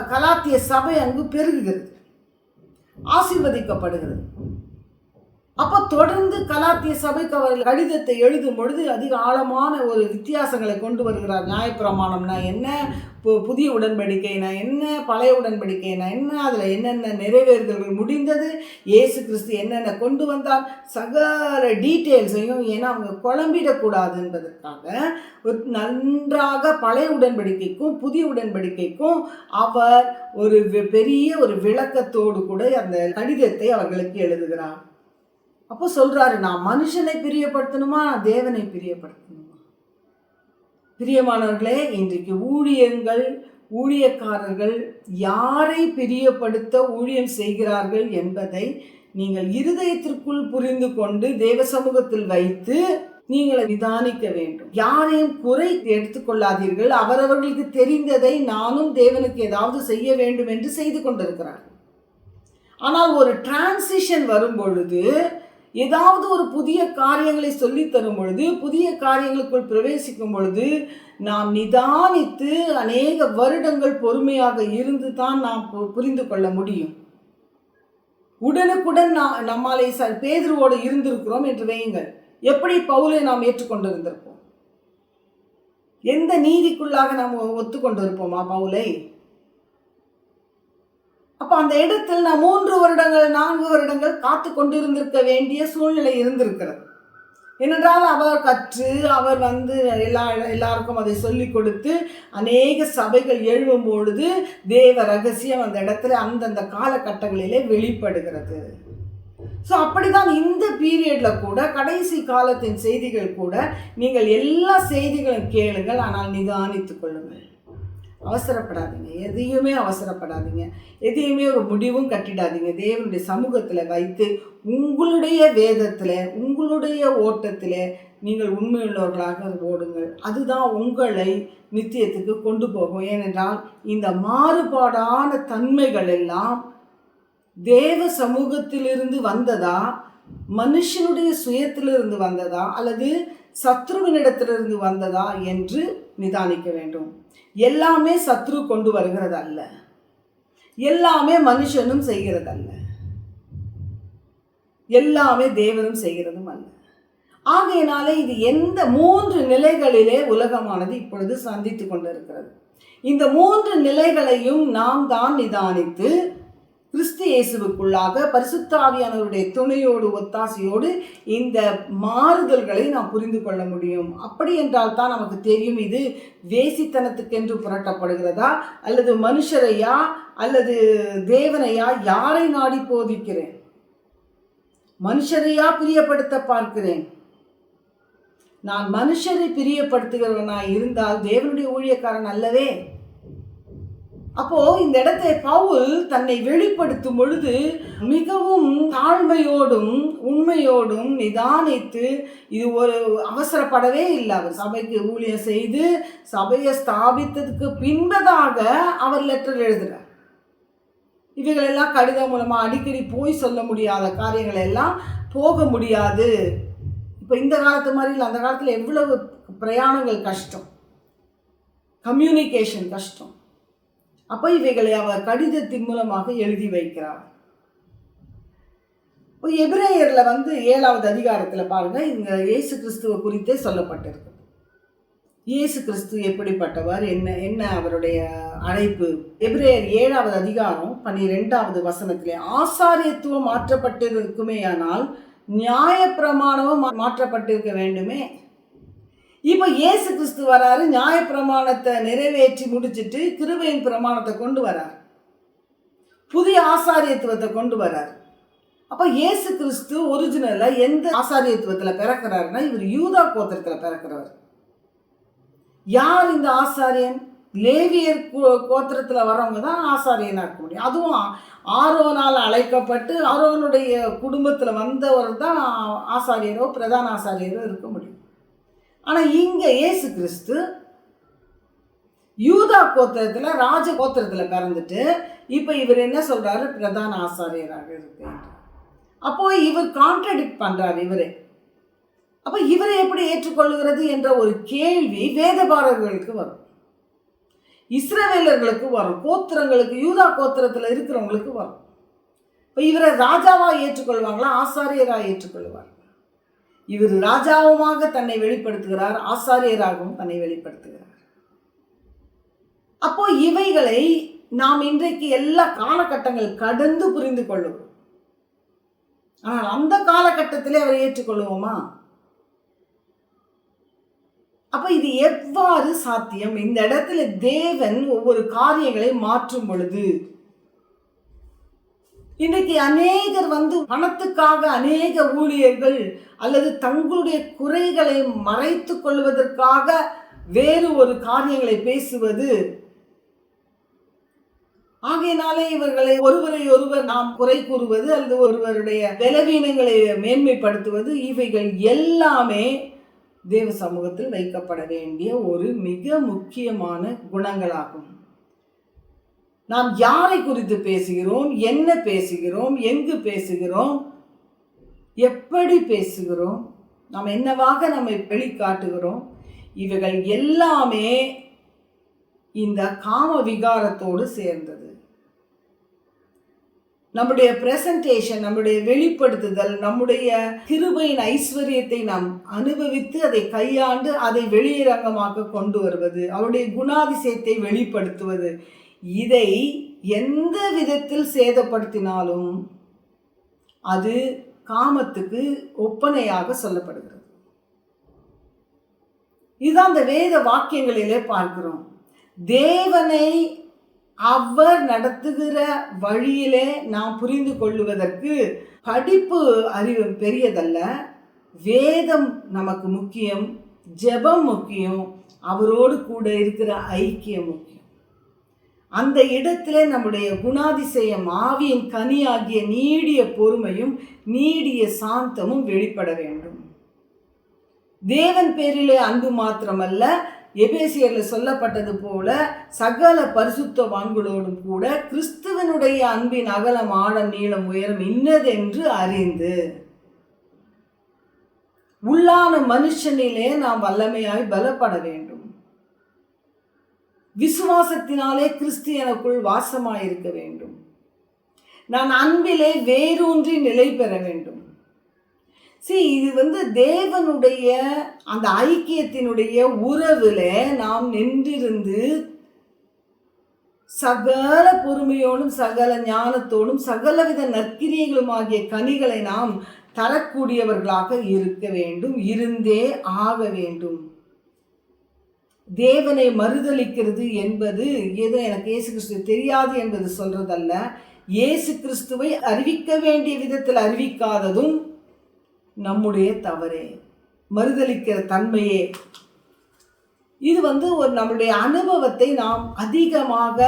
கலாத்திய சபை அங்கு பெருகுகிறது. ஆசீர்வதிக்கப்படுகிறது. அப்போ தொடர்ந்து கலாத்திய சபைக்கு அவர்கள் கடிதத்தை எழுதும் பொழுது அதிக ஆழமான ஒரு வித்தியாசங்களை கொண்டு வருகிறார். நியாயப்பிரமாணம்னா என்ன? புதிய உடன்படிக்கைனா என்ன பழைய உடன்படிக்கைனா என்ன அதில் என்னென்ன நிறைவேறுதல்கள் முடிந்தது இயேசு கிறிஸ்து என்னென்ன கொண்டு வந்தார் சகல டீட்டெயில்ஸையும் ஏன்னா அவங்க குழம்பிடக்கூடாது என்பதற்காக ஒரு நன்றாக பழைய உடன்படிக்கைக்கும் புதிய உடன்படிக்கைக்கும் அவர் ஒரு வெ- பெரிய ஒரு விளக்கத்தோடு கூட அந்த கடிதத்தை அவர்களுக்கு எழுதுகிறார். அப்போ சொல்கிறாரு நான் மனுஷனை பிரியப்படுத்தணுமா நான் தேவனை பிரியப்படுத்தணுமா? பிரியமானவர்களே இன்றைக்கு ஊழியங்கள் ஊழியக்காரர்கள் யாரை பிரியப்படுத்த ஊழியம் செய்கிறார்கள் என்பதை நீங்கள் இருதயத்திற்குள் புரிந்து கொண்டு தேவ சமூகத்தில் வைத்து நீங்கள் நிதானிக்க வேண்டும். யாரையும் குறை எடுத்துக்கொள்ளாதீர்கள் அவரவர்களுக்கு தெரிந்ததை நானும் தேவனுக்கு ஏதாவது செய்ய வேண்டும் என்று செய்து கொண்டிருக்கிறார்கள். ஆனால் ஒரு டிரான்சிஷன் வரும் பொழுது ஏதாவது ஒரு புதிய காரியங்களை சொல்லித் தரும் பொழுது புதிய காரியங்களுக்குள் பிரவேசிக்கும் பொழுது நாம் நிதானித்து அநேக வருடங்கள் பொறுமையாக இருந்து தான் நாம் பு- புரிந்து கொள்ள முடியும். உடனுக்குடன் நான் நம்மளை ச பேதுருவோடு இருந்திருக்கிறோம் என்று வையுங்கள். எப்படி பவுலை நாம் ஏற்றுக்கொண்டிருந்திருப்போம்? எந்த நீதிக்குள்ளாக நாம் ஒத்துக்கொண்டிருப்போமா பவுலை? அப்போ அந்த இடத்தில் நான் மூன்று வருடங்கள் நான்கு வருடங்கள் காத்து கொண்டிருந்திருக்க வேண்டிய சூழ்நிலை இருந்திருக்கிறது. ஏனென்றால் அவர் கற்று அவர் வந்து எல்லா எல்லாருக்கும் அதை சொல்லிக் கொடுத்து அநேக சபைகள் எழுவும் பொழுது தேவ ரகசியம் அந்த இடத்துல அந்தந்த காலகட்டங்களிலே வெளிப்படுகிறது. ஸோ அப்படிதான் இந்த பீரியடில் கூட கடைசி காலத்தின் செய்திகள் கூட நீங்கள் எல்லா செய்திகளும் கேளுங்கள் ஆனால் நிதானித்துக் கொள்ளுங்கள். அவசரப்படாதீங்க. எதையுமே அவசரப்படாதீங்க. எதையுமே ஒரு முடிவும் கட்டிடாதீங்க. தேவனுடைய சமூகத்தில் வைத்து உங்களுடைய வேதத்தில் உங்களுடைய ஓட்டத்தில் நீங்கள் உண்மையுள்ளவர்களாக ஓடுங்கள். அதுதான் உங்களை நித்தியத்துக்கு கொண்டு போகும். ஏனென்றால் இந்த மாறுபாடான தன்மைகள் எல்லாம் தேவ சமூகத்திலிருந்து வந்ததா மனுஷனுடைய சுயத்திலிருந்து வந்ததா அல்லது சத்ருவினிடத்திலிருந்து வந்ததா என்று நிதானிக்க வேண்டும். எல்லாமே சத்ரு கொண்டு வருகிறது அல்ல எல்லாமே மனுஷனும் செய்கிறதல்ல. எல்லாமே தேவனும் செய்கிறதும் அல்ல. ஆகையினாலே இது எந்த மூன்று நிலைகளிலே உலகமானது இப்பொழுது சந்தித்து கொண்டிருக்கிறது. இந்த மூன்று நிலைகளையும் நாம் தான் நிதானித்து கிறிஸ்து இயேசுவுக்குள்ளாக பரிசுத்தாவியானவருடைய துணையோடு ஒத்தாசையோடு இந்த மாறுதல்களை நாம் புரிந்து கொள்ள முடியும். அப்படி என்றால் தான் நமக்கு தெரியும் இது வேசித்தனத்துக்கென்று புரட்டப்படுகிறதா அல்லது மனுஷரையா அல்லது தேவனையா யாரை நாடி போதிக்கிறேன்? மனுஷரையா பிரியப்படுத்த பார்க்கிறேன்? நான் மனுஷரை பிரியப்படுத்துகிறவனாய் இருந்தால் தேவனுடைய ஊழியக்காரன் அல்லவே? அப்போ இந்த இடத்தை பவுல் தன்னை வெளிப்படுத்தும் பொழுது மிகவும் தாழ்மையோடும் உண்மையோடும் நிதானித்து இது ஒரு அவசரப்படவே இல்லை. அவர் சபைக்கு ஊழியம் செய்து சபையை ஸ்தாபித்ததுக்கு பின்பதாக அவர் லெட்டர் எழுதுறார். இவைகளெல்லாம் கடிதம் மூலமாக அடிக்கடி போய் சொல்ல முடியாத காரியங்களை எல்லாம் போக முடியாது. இப்போ இந்த காலத்து மாதிரி இல்லை. அந்த காலத்தில் எவ்வளவு பிரயாணங்கள் கஷ்டம். கம்யூனிகேஷன் கஷ்டம். அப்போ இவைகளை அவர் கடிதத்தின் மூலமாக எழுதி வைக்கிறார். இப்போ எபிரேயரில் வந்து ஏழாவது அதிகாரத்தில் பாருங்கள் இங்கே இயேசு கிறிஸ்துவ குறித்தே சொல்லப்பட்டிருக்கு. இயேசு கிறிஸ்து எப்படிப்பட்டவர் என்ன என்ன அவருடைய அழைப்பு? எபிரேயர் ஏழாவது அதிகாரம் பன்னிரெண்டாவது வசனத்திலே ஆசாரியத்துவம் மாற்றப்பட்டிருக்குமே ஆனால் நியாயப்பிரமாணமும் மா- மாற்றப்பட்டிருக்க வேண்டுமே இப்போ இயேசு கிறிஸ்து வராரு நியாயப்பிரமாணத்தை நிறைவேற்றி முடிச்சிட்டு கிருபையின் பிரமாணத்தை கொண்டு வரார். புதிய ஆசாரியத்துவத்தை கொண்டு வரார். அப்போ இயேசு கிறிஸ்து ஒரிஜினலாக எந்த ஆசாரியத்துவத்தில் பிறக்கிறாருன்னா இவர் யூதா கோத்திரத்தில் பிறக்கிறவர். யார் இந்த ஆசாரியன்? லேவியர் கோ- வரவங்க தான் ஆசாரியனாக இருக்க முடியும். அதுவும் ஆரோனால் அழைக்கப்பட்டு ஆரோனுடைய குடும்பத்தில் வந்தவர் தான் ஆசாரியரோ பிரதான ஆசாரியரோ இருக்க முடியும். ஆனால் இங்கே ஏசு கிறிஸ்து யூதா கோத்திரத்தில் ராஜ கோத்திரத்தில் பிறந்துட்டு இப்போ இவர் என்ன சொல்கிறாரு பிரதான ஆசாரியராக இருக்கு அப்போது இவர் கான்ட்ரடிக்ட் பண்ணுறார் இவரே. அப்போ இவரை எப்படி ஏற்றுக்கொள்கிறது என்ற ஒரு கேள்வி வேதபாரர்களுக்கு வரும். இஸ்ரவேலர்களுக்கு வரும். கோத்திரங்களுக்கு யூதா கோத்திரத்தில் இருக்கிறவங்களுக்கு வரும். இப்போ இவரை ராஜாவாக ஏற்றுக்கொள்வாங்களா? ஆசாரியராக ஏற்றுக்கொள்வார்? இவர் ராஜாவுமாக தன்னை வெளிப்படுத்துகிறார் ஆசாரியராகவும் தன்னை வெளிப்படுத்துகிறார். அப்போ இவைகளை நாம் இன்றைக்கு எல்லா காலகட்டங்கள் கடந்து புரிந்து கொள்ளுவோம். ஆனால் அந்த காலகட்டத்திலே அவரை ஏற்றுக்கொள்வோமா அப்ப இது எவ்வாறு சாத்தியம்? இந்த இடத்துல தேவன் ஒவ்வொரு காரியங்களை மாற்றும் பொழுது இன்றைக்கு அநேகர் வந்து பணத்துக்காக அநேக ஊழியர்கள் அல்லது தங்களுடைய குறைகளை மறைத்து கொள்வதற்காக வேறு ஒரு காரியங்களை பேசுவது. ஆகையினாலே இவர்களை ஒருவரை ஒருவர் நாம் குறை கூறுவது அல்லது ஒருவருடைய பலவீனங்களை மேன்மைப்படுத்துவது இவைகள் எல்லாமே தேவ சமூகத்தில் வைக்கப்பட வேண்டிய ஒரு மிக முக்கியமான குணங்களாகும். நாம் யாரை குறித்து பேசுகிறோம்? என்ன பேசுகிறோம்? எங்கு பேசுகிறோம்? எப்படி பேசுகிறோம்? நாம் என்னவாக நம்மை வெளிக்காட்டுகிறோம்? இவைகள் எல்லாமே இந்த காம விகாரத்தோடு சேர்ந்தது. நம்முடைய பிரசன்டேஷன் நம்முடைய வெளிப்படுத்துதல் நம்முடைய கிருபையின் ஐஸ்வர்யத்தை நாம் அனுபவித்து அதை கையாண்டு அதை வெளியரங்கமாக கொண்டு வருவது அவருடைய குணாதிசயத்தை வெளிப்படுத்துவது இதை எந்த விதத்தில் சேதப்படுத்தினாலும் அது காமத்துக்கு ஒப்பனையாக சொல்லப்படுகிறது. இதுதான் அந்த வேத வாக்கியங்களிலே பார்க்கிறோம். தேவனை அவர் நடத்துகிற வழியிலே நாம் புரிந்து கொள்ளுவதற்கு படிப்பு அறிவு பெரியதல்ல. வேதம் நமக்கு முக்கியம் ஜெபம் முக்கியம் அவரோடு கூட இருக்கிற ஐக்கியம் முக்கியம். அந்த இடத்துல நம்முடைய குணாதிசயம் ஆவியின் கனியாகிய நீடிய பொறுமையும் நீடிய சாந்தமும் வெளிப்பட வேண்டும். தேவன் பேரிலே அன்பு மாத்திரமல்ல எபேசியரில் சொல்லப்பட்டது போல சகல பரிசுத்த வான்களோடும் கூட கிறிஸ்துவனுடைய அன்பின் அகலம் ஆழம் நீளம் உயரம் இன்னதென்று அறிந்து உள்ளான மனுஷனிலே நாம் வல்லமையாய் பலப்பட வேண்டும். விசுவாசத்தினாலே கிறிஸ்து எனக்குள் வாசமாயிருக்க வேண்டும். நான் அன்பிலே வேரூன்றி நிலை பெற வேண்டும். சி இது வந்து தேவனுடைய அந்த ஐக்கியத்தினுடைய உறவில் நாம் நின்றிருந்து சகல பொறுமையோடும் சகல ஞானத்தோடும் சகலவித நற்கிரியைகளும் ஆகிய கனிகளை நாம் தரக்கூடியவர்களாக இருக்க வேண்டும் இருந்தே ஆக வேண்டும். தேவனை மறுதளிக்கிறது என்பது ஏதோ எனக்கு இயேசு கிறிஸ்து தெரியாது என்பது சொல்றதல்ல. இயேசு கிறிஸ்துவை அறிவிக்க வேண்டிய விதத்தில் அறிவிக்காததும் நம்முடைய தவறே. மறுதளிக்கிற தன்மையே. இது வந்து ஒரு நம்முடைய அனுபவத்தை நாம் அதிகமாக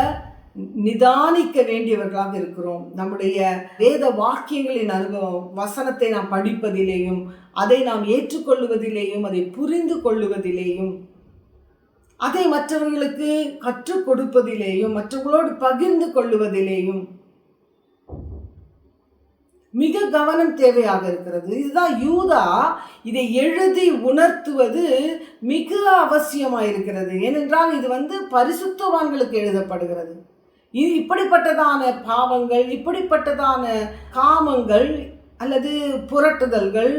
நிதானிக்க வேண்டியவர்களாக இருக்கிறோம். நம்முடைய வேத வாக்கியங்களின் அனுபவம் வசனத்தை நாம் படிப்பதிலேயும் அதை நாம் ஏற்றுக்கொள்ளுவதிலேயும் அதை புரிந்து கொள்ளுவதிலேயும் அதை மற்றவர்களுக்கு கற்றுக் கொடுப்பதிலேயும் மற்றவர்களோடு பகிர்ந்து கொள்ளுவதிலேயும் மிக கவனம் தேவையாக இருக்கிறது. இதுதான் யூதா இதை எழுதி உணர்த்துவது மிக அவசியமாக இருக்கிறது. ஏனென்றால் இது வந்து பரிசுத்தவான்களுக்கு எழுதப்படுகிறது. இது இப்படிப்பட்டதான பாவங்கள் இப்படிப்பட்டதான காமங்கள் அல்லது புரட்டுதல்கள்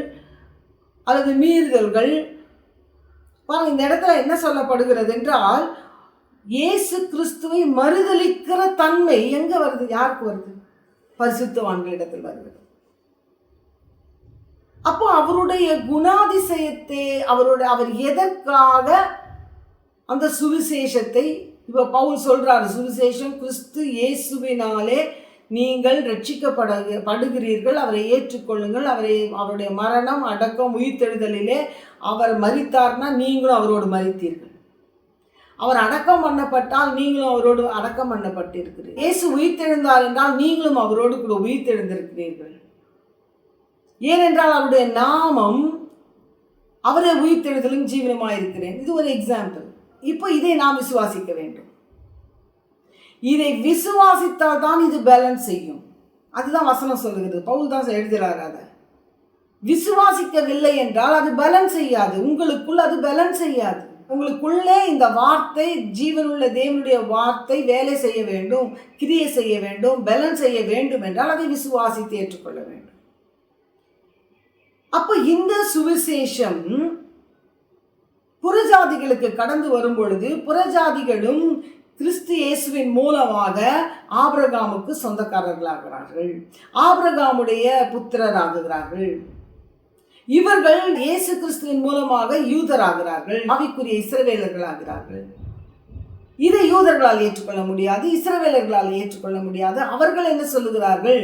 அல்லது மீறுதல்கள் பாருங்க இந்த இடத்துல என்ன சொல்லப்படுகிறது என்றால் இயேசு கிறிஸ்துவை மறுதளிக்கிற தன்மை எங்க வருது? யாருக்கு வருது? பரிசுத்தவான்களிடத்தில் வருகிறது அப்போ அவருடைய குணாதிசயத்தை அவருடைய அவர் எதற்காக அந்த சுவிசேஷத்தை இப்போ பவுல் சொல்றாரு சுவிசேஷம் கிறிஸ்து இயேசுவினாலே நீங்கள் ரட்சிக்கப்பட படுகிறீர்கள். அவரை ஏற்றுக்கொள்ளுங்கள். அவரை அவருடைய மரணம் அடக்கம் உயிர்த்தெழுதலிலே அவர் மறித்தார்னா நீங்களும் அவரோடு மறித்தீர்கள் அவர் அடக்கம் பண்ணப்பட்டால் நீங்களும் அவரோடு அடக்கம் பண்ணப்பட்டிருக்கிறீர்கள் இயேசு உயிர்த்தெழுந்தார் என்றால் நீங்களும் அவரோடு கூட உயிர்த்தெழுந்திருக்கிறீர்கள். ஏனென்றால் அவருடைய நாமம் அவரே உயிர்த்தெழுதலும் ஜீவனமாக இருக்கிறேன் இது ஒரு எக்ஸாம்பிள் இப்போ இதை நாம் விசுவாசிக்க வேண்டும். இதை விசுவாசித்தால் தான் இது பேலன்ஸ் செய்யும். அதுதான் வசனம் சொல்லுகிறது. பவுல் தான் எழுதுகிறார் அதை. விசுவாசிக்கவில்லை என்றால் அது பேலன்ஸ் செய்யாது. உங்களுக்குள் அது பேலன்ஸ் செய்யாது. உங்களுக்குள்ளே இந்த வார்த்தை ஜீவனுள்ள தேவனுடைய வார்த்தை வேலை செய்ய வேண்டும் கிரியை செய்ய வேண்டும் பலன் செய்ய வேண்டும் என்றால் அதை விசுவாசித்து ஏற்றுக்கொள்ள வேண்டும். அப்போ இந்த சுவிசேஷம் புறஜாதிகளுக்கு கடந்து வரும் பொழுது புறஜாதிகளும் கிறிஸ்து இயேசுவின் மூலமாக ஆபிரகாமுக்கு சொந்தக்காரர்களாகிறார்கள். ஆபிரகாமுடைய புத்திரராகுகிறார்கள். இவர்கள் இயேசு கிறிஸ்துவின் மூலமாக யூதராகிறார்கள். ஆவிக்குரிய இஸ்ரவேலர்களாகிறார்கள். இதை யூதர்களால் ஏற்றுக்கொள்ள முடியாது இஸ்ரவேலர்களால் ஏற்றுக்கொள்ள முடியாது. அவர்கள் என்ன சொல்லுகிறார்கள்?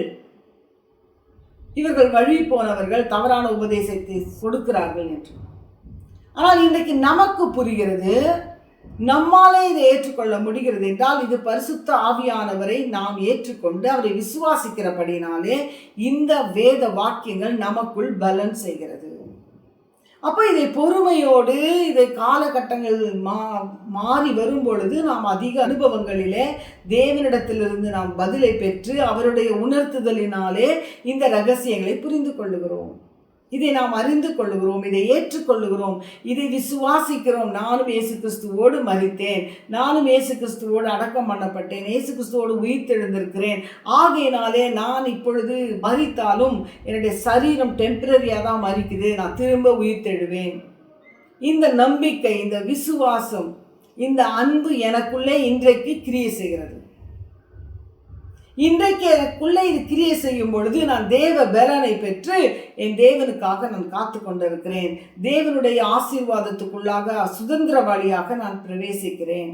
இவர்கள் வழி போனவர்கள் தவறான உபதேசத்தை கொடுக்கிறார்கள் என்று. ஆனால் இன்றைக்கு நமக்கு புரிகிறது நம்மாலே இதை ஏற்றுக்கொள்ள முடிகிறது என்றால் இது பரிசுத்த ஆவியானவரை நாம் ஏற்றுக்கொண்டு அவரை விசுவாசிக்கிறபடினாலே இந்த வேத வாக்கியங்கள் நமக்குள் பலன் செய்கிறது. அப்போ இதை பொறுமையோடு இதை காலகட்டங்கள் மா மாறி வரும் பொழுது நாம் அதிக அனுபவங்களிலே தேவனிடத்திலிருந்து நாம் பதிலை பெற்று அவருடைய உணர்த்துதலினாலே இந்த ரகசியங்களை புரிந்து கொள்ளுகிறோம். இதை நாம் அறிந்து கொள்ளுகிறோம் இதை ஏற்றுக்கொள்ளுகிறோம் இதை விசுவாசிக்கிறோம். நானும் இயேசு கிறிஸ்துவோடு மறித்தேன். நானும் இயேசு கிறிஸ்துவோடு அடக்கம் பண்ணப்பட்டேன். இயேசு கிறிஸ்துவோடு உயிர்த்தெழுந்திருக்கிறேன். ஆகையினாலே நான் இப்பொழுது மறித்தாலும் என்னுடைய சரீரம் டெம்பரரியாக தான் மறிக்குது. நான் திரும்ப உயிர்த்தெழுவேன். இந்த நம்பிக்கை இந்த விசுவாசம் இந்த அன்பு எனக்குள்ளே இன்றைக்கு கிரியை செய்கிறது. இன்றைக்கு எனக்குள்ளே இது கிரியை செய்யும் பொழுது நான் தேவ பலனை பெற்று என் தேவனுக்காக நான் காத்து கொண்டிருக்கிறேன். தேவனுடைய ஆசீர்வாதத்துக்குள்ளாக சுதந்திரவாளியாக நான் பிரவேசிக்கிறேன்.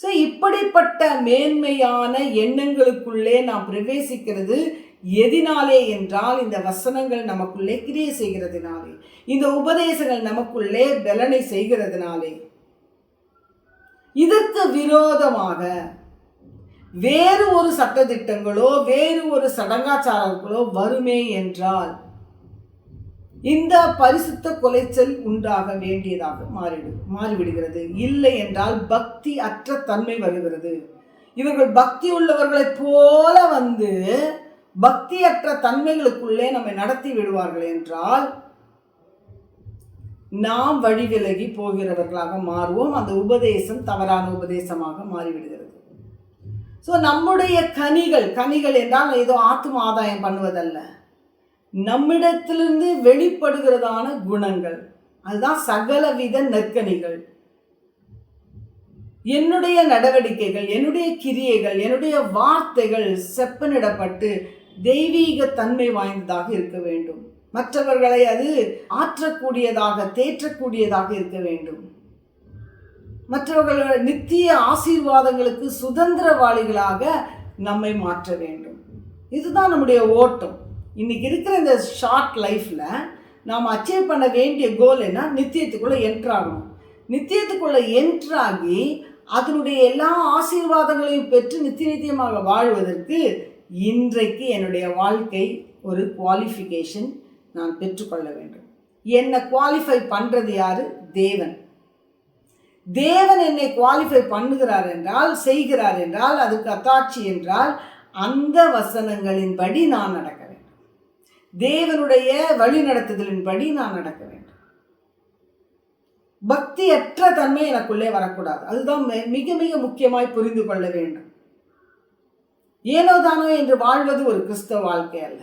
ஸோ இப்படிப்பட்ட மேன்மையான எண்ணங்களுக்குள்ளே நாம் பிரவேசிக்கிறது எதினாலே என்றால் இந்த வசனங்கள் நமக்குள்ளே கிரியை செய்கிறதுனாலே இந்த உபதேசங்கள் நமக்குள்ளே பலனை செய்கிறதுனாலே. இதற்கு விரோதமாக வேறு ஒரு சட்டத்திட்டங்களோ வேறு ஒரு சடங்காச்சாரங்களோ வருமே என்றால் இந்த பரிசுத்த கொலைச்சல் உண்டாக வேண்டியதாக மாறிடு மாறிவிடுகிறது. இல்லை என்றால் பக்தி அற்ற தன்மை வருகிறது. இவர்கள் பக்தி உள்ளவர்களைப் போல வந்து பக்தியற்ற தன்மைகளுக்குள்ளே நம்மை நடத்தி விடுவார்கள் என்றால் நாம் வழி விலகி போகிறவர்களாக மாறுவோம். அந்த உபதேசம் தவறான உபதேசமாக மாறிவிடுகிறது. ஸோ நம்முடைய கனிகள் கனிகள் என்றால் ஏதோ ஆத்ம ஆதாயம் பண்ணுவதல்ல. நம்மிடத்திலிருந்து வெளிப்படுகிறதான குணங்கள். அதுதான் சகலவித நற்கனிகள். என்னுடைய நடவடிக்கைகள் என்னுடைய கிரியைகள் என்னுடைய வார்த்தைகள் செப்பனிடப்பட்டு தெய்வீக தன்மை வாய்ந்ததாக இருக்க வேண்டும். மற்றவர்களை அது ஆற்றக்கூடியதாக தேற்றக்கூடியதாக இருக்க வேண்டும். மற்றவர்கள் நித்திய ஆசீர்வாதங்களுக்கு சுதந்திரவாளிகளாக நம்மை மாற்ற வேண்டும். இதுதான் நம்முடைய ஓட்டம். இன்னைக்கு இருக்கிற இந்த ஷார்ட் லைஃப்பில் நாம் அச்சீவ் பண்ண வேண்டிய கோல் என்ன? நித்தியத்துக்குள்ளே என்ட்ராகணும் நித்தியத்துக்குள்ளே என்ட்ராகி அதனுடைய எல்லா ஆசீர்வாதங்களையும் பெற்று நித்திய நித்தியமாக வாழ்வதற்கு இன்றைக்கு என்னுடைய வாழ்க்கை ஒரு குவாலிஃபிகேஷன் நான் பெற்றுக்கொள்ள வேண்டும். என்னை குவாலிஃபை பண்ணுறது யார்? தேவன். தேவன் என்னை குவாலிஃபை பண்ணுகிறார் என்றால் செய்கிறார் என்றால் அது கத்தாட்சி என்றால் அந்த வசனங்களின்படி நான் நடக்க வேண்டும். தேவனுடைய வழிநடத்துதலின்படி நான் நடக்க வேண்டும். பக்தியற்ற தன்மை எனக்குள்ளே வரக்கூடாது. அதுதான் மிக மிக முக்கியமாய் புரிந்து கொள்ள வேண்டும். ஏனோதானோ என்று வாழ்வது ஒரு கிறிஸ்தவ வாழ்க்கை அல்ல.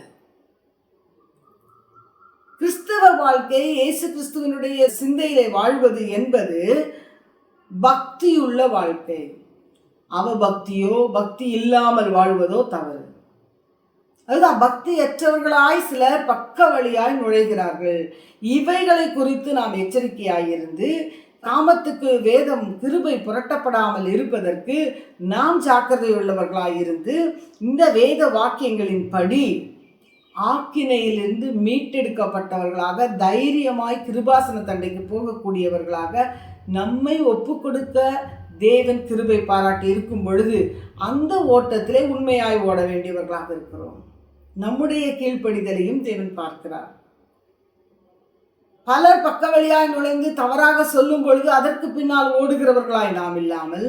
கிறிஸ்தவ வாழ்க்கை இயேசு கிறிஸ்துவனுடைய சிந்தையிலே வாழ்வது என்பது பக்தியுள்ள வாழ்க்கை. அவபக்தியோ பக்தி இல்லாமல் வாழ்வதோ தவறு. அதுதான் பக்தியற்றவர்களாய் சிலர் பக்க வழியாய் நுழைகிறார்கள். இவைகளை குறித்து நாம் எச்சரிக்கையாயிருந்து காமத்துக்கு வேதம் கிருபை புரட்டப்படாமல் இருப்பதற்கு நாம் ஜாக்கிரதை உள்ளவர்களாயிருந்து இந்த வேத வாக்கியங்களின் படி ஆக்கினையிலிருந்து மீட்டெடுக்கப்பட்டவர்களாக தைரியமாய் கிருபாசன தண்டைக்கு போகக்கூடியவர்களாக நம்மை ஒப்பு கொடுக்க தேவன் கிருபை பாராட்டி இருக்கும் பொழுது அந்த ஓட்டத்திலே உண்மையாய் ஓட வேண்டியவர்களாக இருக்கிறோம். நம்முடைய கீழ்ப்படிதலையும் தேவன் பார்க்கிறார். பலர் பக்க வழியாய் நுழைந்து தவறாக சொல்லும் பொழுது அதற்கு பின்னால் ஓடுகிறவர்களாய் நாம் இல்லாமல்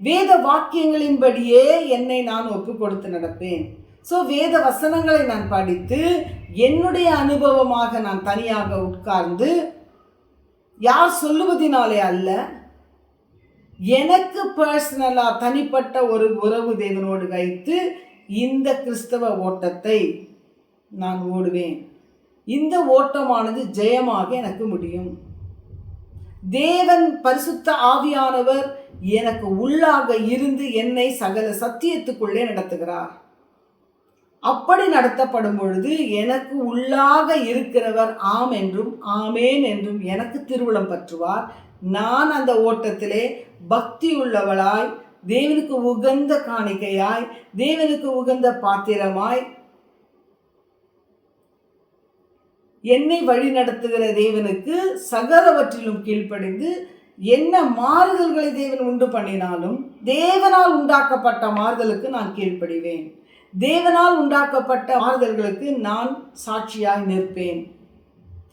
வேத வாக்கியங்களின்படியே என்னை நான் ஒப்பு கொடுத்து நடப்பேன். ஸோ வேத வசனங்களை நான் படித்து என்னுடைய அனுபவமாக நான் தனியாக உட்கார்ந்து யார் சொல்லுவதினாலே அல்ல எனக்கு பர்சனலாக தனிப்பட்ட ஒரு உறவு தேவனோடு வைத்து இந்த கிறிஸ்தவ ஓட்டத்தை நான் ஓடுவேன். இந்த ஓட்டமானது ஜெயமாக எனக்கு முடியும். தேவன் பரிசுத்த ஆவியானவர் எனக்கு உள்ளாக இருந்து என்னை சகல சத்தியத்துக்குள்ளே நடத்துகிறார். அப்படி நடத்தப்படும் பொழுது எனக்கு உள்ளாக இருக்கிறவர் ஆம் என்றும் ஆமேன் என்றும் எனக்கு திருவிழம் பற்றுவார். நான் அந்த ஓட்டத்திலே பக்தி உள்ளவளாய் தேவனுக்கு உகந்த காணிக்கையாய் தேவனுக்கு உகந்த பாத்திரமாய் என்னை வழி நடத்துகிற தேவனுக்கு சகலவற்றிலும் கீழ்ப்படிந்து என்ன மாறுதல்களை தேவன் உண்டு பண்ணினாலும் தேவனால் உண்டாக்கப்பட்ட மாறுதலுக்கு நான் கீழ்ப்படிவேன். தேவனால் உண்டாக்கப்பட்ட மாறுதல்களுக்கு நான் சாட்சியாய் நிற்பேன்.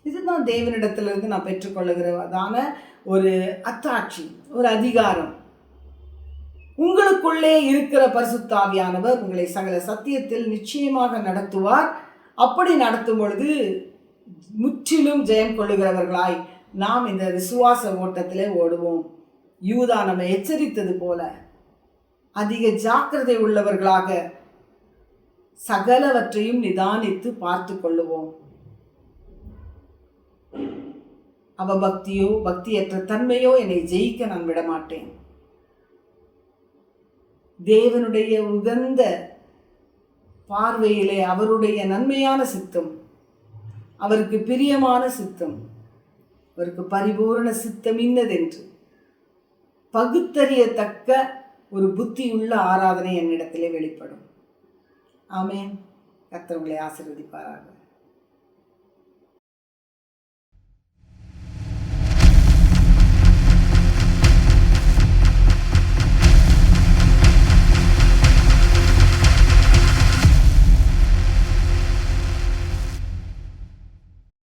இதுதான் தேவனிடத்திலிருந்து நான் பெற்றுக்கொள்ளுகிறதான ஒரு அத்தாட்சி ஒரு அதிகாரம். உங்களுக்குள்ளே இருக்கிற பரிசுத்தாவியானவர் உங்களை சகல சத்தியத்தில் நிச்சயமாக நடத்துவார். அப்படி நடத்தும் பொழுது முற்றிலும் ஜெயம் கொள்ளுகிறவர்களாய் நாம் இந்த விசுவாச ஓட்டத்திலே ஓடுவோம். யூதா நம்ம எச்சரித்தது போல அதிக ஜாக்கிரதை உள்ளவர்களாக சகலவற்றையும் நிதானித்து பார்த்து கொள்ளுவோம். அவ பக்தியோ பக்தியற்ற தன்மையோ என்னை ஜெயிக்க நான் விடமாட்டேன். தேவனுடைய உகந்த பார்வையிலே அவருடைய நன்மையான சித்தம் அவருக்கு பிரியமான சித்தம் அவருக்கு பரிபூரண சித்தம் இன்னதென்று பகுத்தறியத்தக்க ஒரு புத்தியுள்ள ஆராதனை என்னிடத்திலே வெளிப்படும். ஆமேன். கத்தவங்களை உங்களை